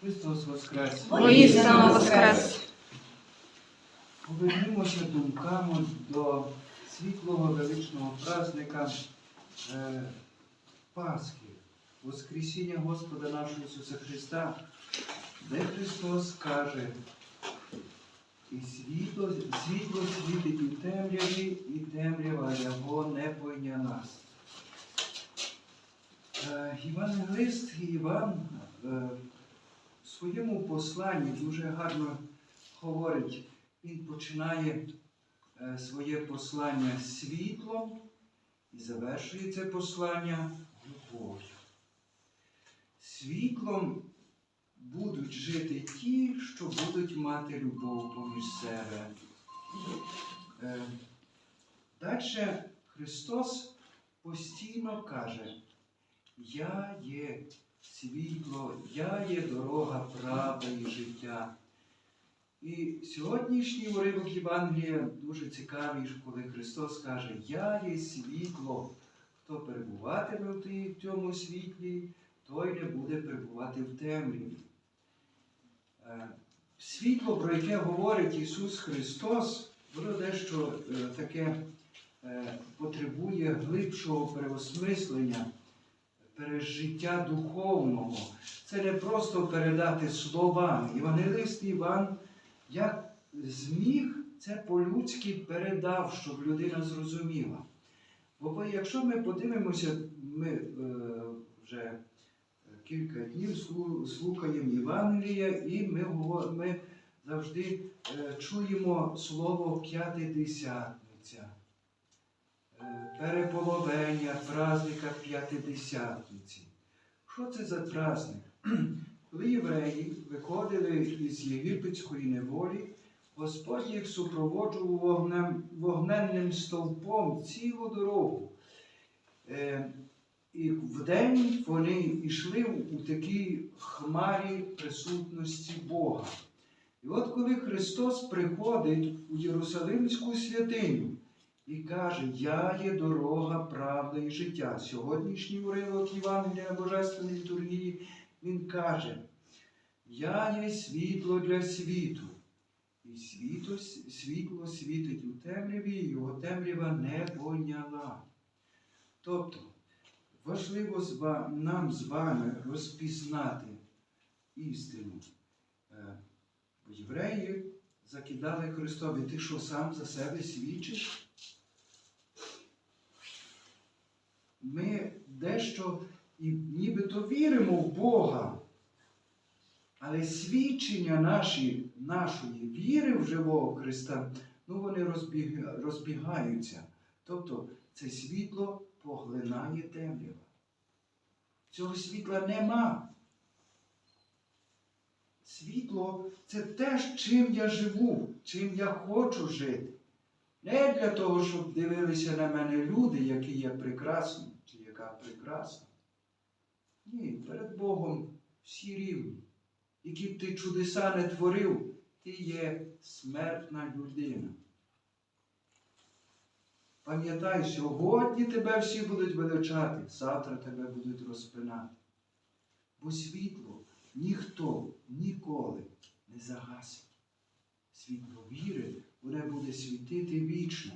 Христос Воскрес! Воістину воскрес! Повернімося думками до світлого величного праздника е, Пасхи, Воскресіння Господа нашого Ісуса Христа, де Христос каже, і світло, світло світить у темряві, і темрява його не пойняла. Е, Євангелист Іван е, своєму посланні дуже гарно говорить, він починає е, своє послання світлом і завершує це послання любов'ю. Світлом будуть жити ті, що будуть мати любов поміж себе. Е, Далі Христос постійно каже, я є світло, я є дорога, правда і життя. І сьогоднішній уривок Євангелія дуже цікавий, коли Христос каже, Я є світло, хто перебуватиме в цьому світлі, той не буде перебувати в темряві. Е, Світло, про яке говорить Ісус Христос, воно дещо е, таке е, потребує глибшого переосмислення, пережиття духовного. Це не просто передати словами. Євангелист Іван як зміг, це по-людськи передав, щоб людина зрозуміла. Бо якщо ми подивимося, ми е, вже кілька днів слухаємо Євангелія, і ми, ми завжди е, чуємо слово п'ятидесятниця, переполовення праздника п'ятидесятниці. Що це за праздник? Коли євреї виходили із єгипетської неволі, Господь їх супроводжував вогнем, вогненним стовпом цілу дорогу. Е, і вдень вони йшли у такій хмарі присутності Бога. І от коли Христос приходить у Єрусалимську святиню і каже, Я є дорога, правда і життя. Сьогоднішній уривок Євангелія Божественної літургії він каже, Я є світло для світу. І світло, світло світить у темряві, і його темрява не поняла. Тобто, важливо нам з вами розпізнати істину. Е, Євреї закидали Христові, ти що сам за себе свідчиш? Ми дещо і нібито віримо в Бога, але свідчення наші, нашої віри в живого Христа, ну вони розбіга- розбігаються. Тобто це світло поглинає темрява. Цього світла нема. Світло це те, чим я живу, чим я хочу жити. Не для того, щоб дивилися на мене люди, які є прекрасні, прекрасна. Ні, перед Богом всі рівні. Які б ти чудеса не творив, ти є смертна людина. Пам'ятай, сьогодні тебе всі будуть величати, завтра тебе будуть розпинати. Бо світло ніхто ніколи не загасить. Світло віри, воно буде світити вічно.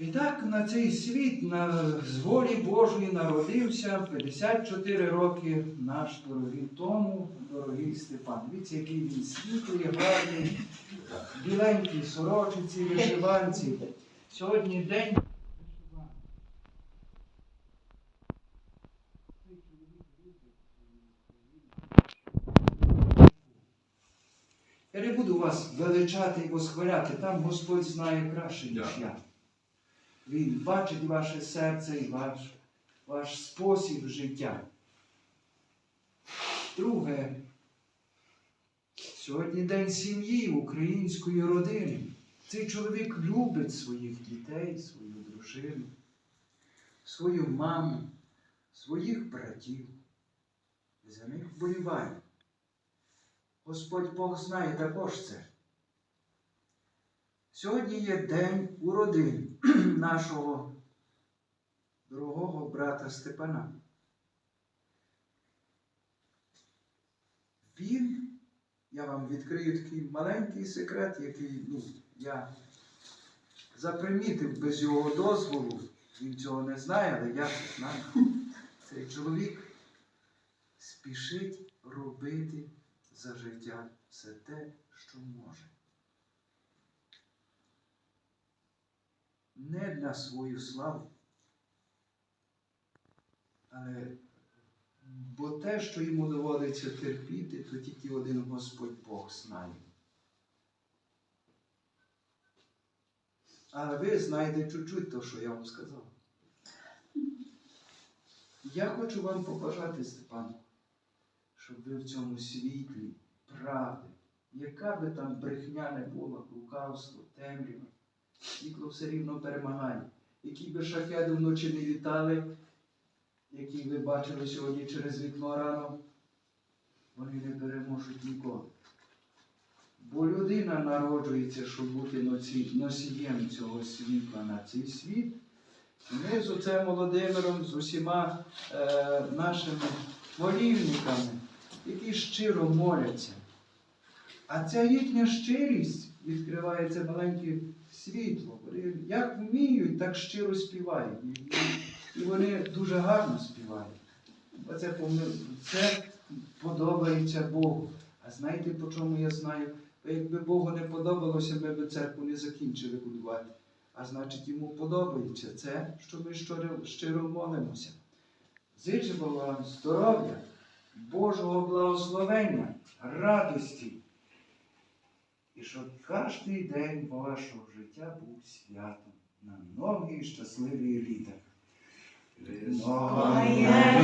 І так на цей світ, на з волі Божої народився 54 роки наш дорогий тому, дорогий Степан. Дивіться, який він світлий, гарний, біленький сорочиці, вишиванці. Сьогодні день. Я не буду вас величати і восхваляти, там Господь знає краще, ніж я. Він бачить ваше серце і ваш, ваш спосіб життя. Друге, сьогодні день сім'ї, української родини. Цей чоловік любить своїх дітей, свою дружину, свою маму, своїх братів. За них вболіває. Господь Бог знає також це. Сьогодні є день уродин нашого дорогого брата Степана. він, я вам відкрию такий маленький секрет, який ну, я запримітив без його дозволу. Він цього не знає, але я знаю. Цей чоловік спішить робити за життя все те, що може. Не для свою славу, але бо те, що йому доводиться терпіти, то тільки один Господь Бог знає. Але ви знаєте чуть-чуть то, що я вам сказав. Я хочу вам побажати, Степан, щоб ви в цьому світлі правди, яка би там брехня не була, лукавство, темрява, світло все рівно перемагає. Які би шахеди вночі не літали, які ви бачили сьогодні через вікно рано, вони не переможуть ніколи. Бо людина народжується, щоб бути носієм цього світла на цей світ. Ми з отцем Володимиром, з усіма е, нашими молільниками, які щиро моляться. А ця їхня щирість відкриває це маленьке світло. Вони як вміють, так щиро співають. І, вони дуже гарно співають. Оце, це подобається Богу. А знаєте, по чому я знаю? Бо якби Богу не подобалося, ми б церкву не закінчили будувати. А значить, йому подобається це, що ми щиро, щиро молимося. Зичимо вам здоров'я, Божого благословення, радості. І щоб кожний день вашого життя був святом на многі і щасливі літа. Многая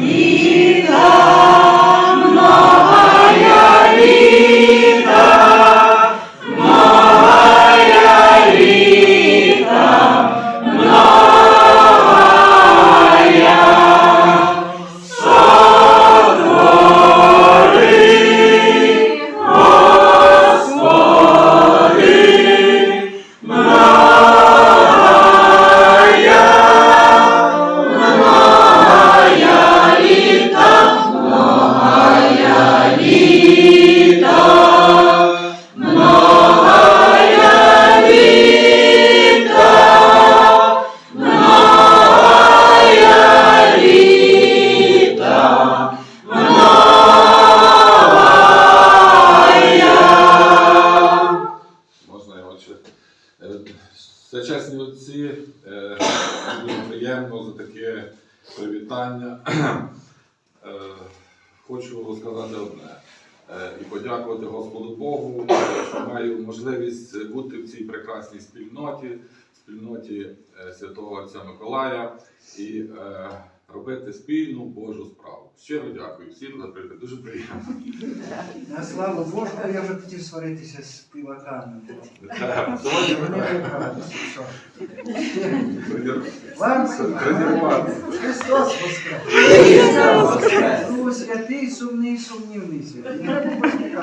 Хочу не одне. е, І подякувати Господу Богу, що маю можливість бути в цій прекрасній спільноті, спільноті е, святого Отця Миколая і е, робити спільну Божу справу. Щиро дякую всім за привіт. Дуже приємно. На славу Божу, я вже хотів сваритися з співаками. Сьогодні ми. Вам Христос воскрес! Святий, сумний, сумнівний святий.